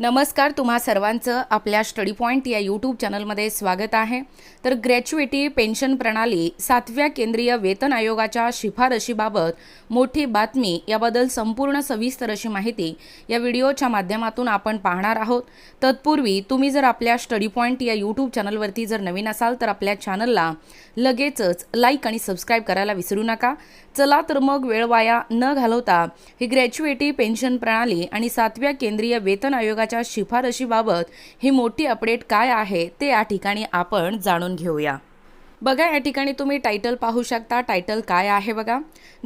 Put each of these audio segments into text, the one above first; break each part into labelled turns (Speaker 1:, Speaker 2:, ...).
Speaker 1: नमस्कार तुम्हा सर्वांचं आपल्या स्टडी पॉईंट या यूट्यूब चॅनलमध्ये स्वागत आहे. तर ग्रॅच्युएटी पेन्शन प्रणाली सातव्या केंद्रीय वेतन आयोगाच्या शिफारशीबाबत मोठी बातमी याबद्दल संपूर्ण सविस्तर अशी माहिती या व्हिडिओच्या माध्यमातून आपण पाहणार आहोत. तत्पूर्वी तुम्ही जर आपल्या स्टडी पॉईंट या यूट्यूब चॅनलवरती जर नवीन असाल तर आपल्या चॅनलला लगेचच लाईक आणि सबस्क्राईब करायला विसरू नका. चला तर मग वेळ वाया न घालवता ही ग्रॅच्युएटी पेन्शन प्रणाली आणि सातव्या केंद्रीय वेतन आयोगाच्या शिफारशीबाबत ही मोठी अपडेट काय आहे ते या ठिकाणी आपण जाणून घेऊया. बघा या ठिकाणी तुम्ही टायटल पाहू शकता. टायटल काय आहे बघा?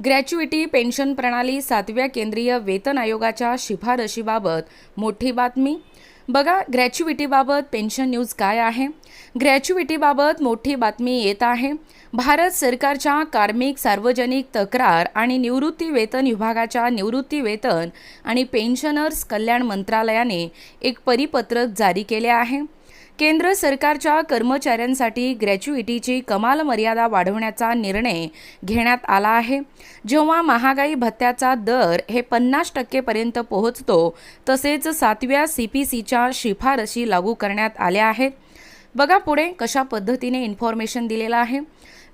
Speaker 1: ग्रॅच्युइटी पेन्शन प्रणाली सातव्या केंद्रीय वेतन आयोगाच्या शिफारशीबाबत मोठी बातमी. बघा ग्रॅच्युइटीबाबत पेन्शन न्यूज काय आहे? ग्रॅच्युइटीबाबत मोठी बातमी येत आहे. भारत सरकारच्या कार्मिक सार्वजनिक तक्रार आणि निवृत्ती वेतन विभागाच्या निवृत्ती वेतन आणि पेन्शनर्स कल्याण मंत्रालयाने एक परिपत्रक जारी केले आहे. केंद्र सरकारच्या कर्मचाऱ्यांसाठी ग्रॅच्युइटीची कमाल मर्यादा वाढवण्याचा निर्णय घेण्यात आला आहे. जेव्हा महागाई भत्त्याचा दर हे पन्नास टक्केपर्यंत पोहोचतो तसेच सातव्या सी पी सीच्या शिफारशी लागू करण्यात आल्या आहेत. बघा पुढे कशा पद्धतीने इन्फॉर्मेशन दिलेलं आहे.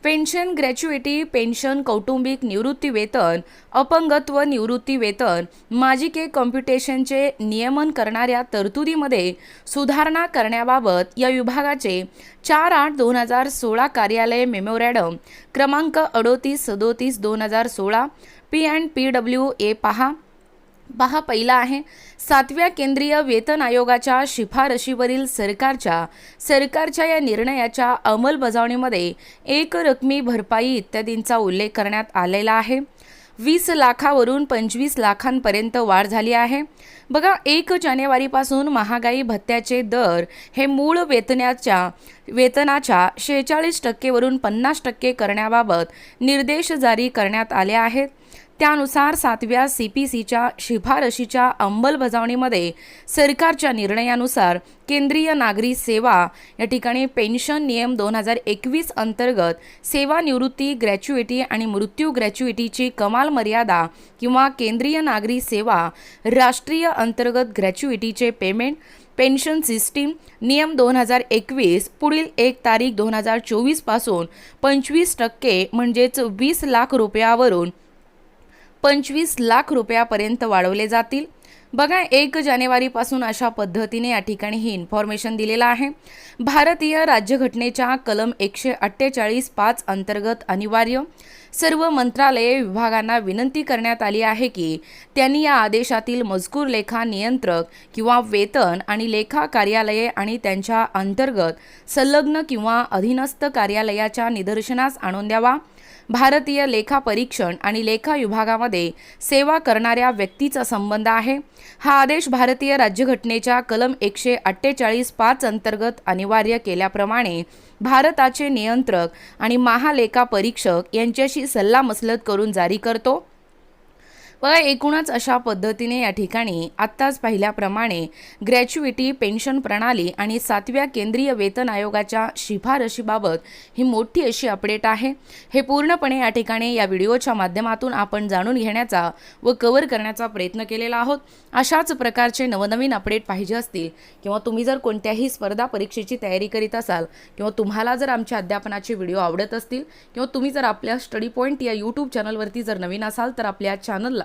Speaker 1: पेन्शन ग्रॅच्युएटी पेन्शन कौटुंबिक निवृत्ती वेतन अपंगत्व निवृत्ती वेतन माजिके कॉम्प्युटेशनचे नियमन करणाऱ्या तरतुदीमध्ये सुधारणा करण्याबाबत या विभागाचे चार आठ दोन हजार सोळा कार्यालय मेमोरॅडम क्रमांक अडोतीस सदोतीस दोन हजार सोळा P and P W A पहा. पहा पहिला आहे. सातव्या केंद्रीय वेतन आयोगाच्या शिफारशीवरील सरकारच्या सरकारच्या या निर्णयाच्या अंमलबजावणीमध्ये एक रकमी भरपाई इत्यादींचा उल्लेख करण्यात आलेला आहे. वीस लाखावरून पंचवीस लाखांपर्यंत वाढ झाली आहे. बघा एक जानेवारीपासून महागाई भत्त्याचे दर हे मूळ वेतनाच्या वेतनाच्या शेहेचाळीस टक्केवरून पन्नास टक्के करण्याबाबत निर्देश जारी करण्यात आले आहेत. त्यानुसार सातव्या सी पी सीच्या शिफारशीच्या अंमलबजावणीमध्ये सरकारच्या निर्णयानुसार केंद्रीय नागरी सेवा या ठिकाणी पेन्शन नियम दोन हजार एकवीस अंतर्गत सेवानिवृत्ती ग्रॅच्युएटी आणि मृत्यू ग्रॅच्युइटीची कमाल मर्यादा किंवा केंद्रीय नागरी सेवा राष्ट्रीय अंतर्गत ग्रॅच्युइटीचे पेमेंट पेन्शन सिस्टीम नियम दोन हजार एकवीस पुढील एक तारीख दोन हजार चोवीसपासून पंचवीस टक्के म्हणजेच वीस लाख रुपयावरून पंचवीस लाख रुपयापर्यंत वाढवले जातील. बघा एक जानेवारीपासून अशा पद्धतीने या ठिकाणी ही इन्फॉर्मेशन दिलेलं आहे. भारतीय राज्यघटनेच्या कलम एकशे अठ्ठेचाळीस पाच अंतर्गत अनिवार्य. सर्व मंत्रालये विभागांना विनंती करण्यात आली आहे की त्यांनी या आदेशातील मजकूर लेखा नियंत्रक किंवा वेतन आणि लेखा कार्यालये आणि त्यांच्या अंतर्गत संलग्न किंवा अधीनस्थ कार्यालयाच्या निदर्शनास आणून द्यावा. भारतीय लेखा परीक्षण आणि लेखा विभागामध्ये सेवा करणाऱ्या व्यक्तीचा संबंध आहे. हा आदेश भारतीय राज्यघटनेच्या कलम एकशे अठ्ठेचाळीस पाच अंतर्गत अनिवार्य केल्याप्रमाणे भारताचे नियंत्रक आणि महालेखा परीक्षक यांच्याशी सल्लामसलत करून जारी करतो. बघा एकूणच अशा पद्धतीने या ठिकाणी आत्ताच पाहिल्याप्रमाणे ग्रॅच्युइटी पेन्शन प्रणाली आणि सातव्या केंद्रीय वेतन आयोगाच्या शिफारशीबाबत ही मोठी अशी अपडेट आहे. हे पूर्णपणे या ठिकाणी या व्हिडिओच्या माध्यमातून आपण जाणून घेण्याचा व कव्हर करण्याचा प्रयत्न केलेला आहोत. अशाच प्रकारचे नवनवीन अपडेट पाहिजे असतील किंवा तुम्ही जर कोणत्याही स्पर्धा परीक्षेची तयारी करीत असाल किंवा तुम्हाला जर आमच्या अध्यापनाचे व्हिडिओ आवडत असतील किंवा तुम्ही जर आपल्या स्टडी पॉईंट या यूट्यूब चॅनलवरती जर नवीन असाल तर आपल्या चॅनलला